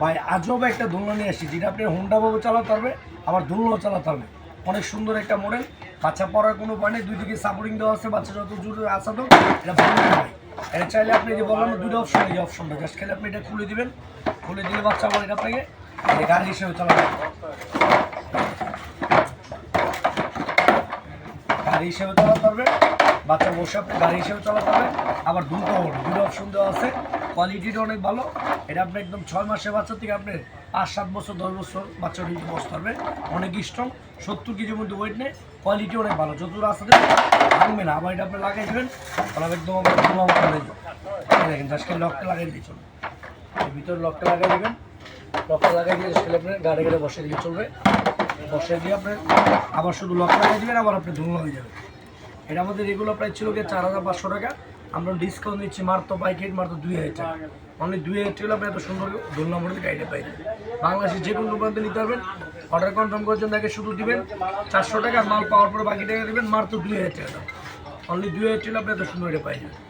ভাই আজব একটা দোলনা নিয়ে আসছি, যেটা আপনি হুন্ডাভাবে চালাতে পারবে, আবার দোলনাও চালাতে পারবে। অনেক সুন্দর একটা মডেল বাচ্চা পড়ার কোনো উপায় নেই, দুই দিকে সাপোর্টিং দেওয়া আছে, বাচ্চা যত জোরে আসা তো এটা এটা চাইলে আপনি যে বললাম দুটো অপশন এই অপশনটা জাস্ট খেলে আপনি এটা খুলে দিবেন, খুলে দিলে বাচ্চা বলে এটা আপনাকে গাড়ি হিসেবে চালাবে। গাড়ি হিসেবে চালাতে পারবে। বাচ্চা বসে গাড়ি হিসেবে চালাতে হবে। আবার দুটো দুটো অপশন দেওয়া আছে। কোয়ালিটিটা অনেক ভালো। এটা আপনি একদম ছয় মাসের বাচ্চা থেকে আপনি পাঁচ, সাত বছর, দশ বছর বাচ্চা কিন্তু বসতে পারবে। অনেক স্ট্রং সত্তর কেজির মধ্যে ওয়েট নেই। কোয়ালিটি অনেক ভালো। যত রাস্তা দেবে ভাঙবে না। আবার এটা আপনি লাগাই দেবেন, তাহলে একদম হয়ে যাবে। এই দেখেন, জাস্ট লকটা লাগাই দিয়ে চলবে। ভিতরে লকটা লাগাই দেবেন। লকটা লাগাই দিয়ে জাস্ট আপনি গাড়ি গাড়ি বসে দিয়ে চলবে। বসে দিয়ে আপনি আবার শুধু লক লাগাই দেবেন, আবার আপনি ধুলো হয়ে যাবে। এটা আমাদের রেগুলার প্রাইস ছিল গিয়ে চার হাজার পাঁচশো টাকা। আমরা ডিসকাউন্ট দিচ্ছি মাত্র পাইকেট মাত্র দুই হাজার টাকা। অনলি দুই হাজার টাকা আপনি এত সুন্দর দোল নম্বরের গাইডে পাই। বাংলাদেশের বাংলাদেশে যে কোনো দোকানতে নিতে পারবেন। অর্ডার কনফার্ম করার জন্য আগে শুধু দিবেন চারশো টাকা, মাল পাওয়ার পরে বাকি টাকা দেবেন, মাত্র দুই হাজার টাকা। অনলি দুই হাজার টাকা আপনি এত সুন্দর এটা পাই যাবেন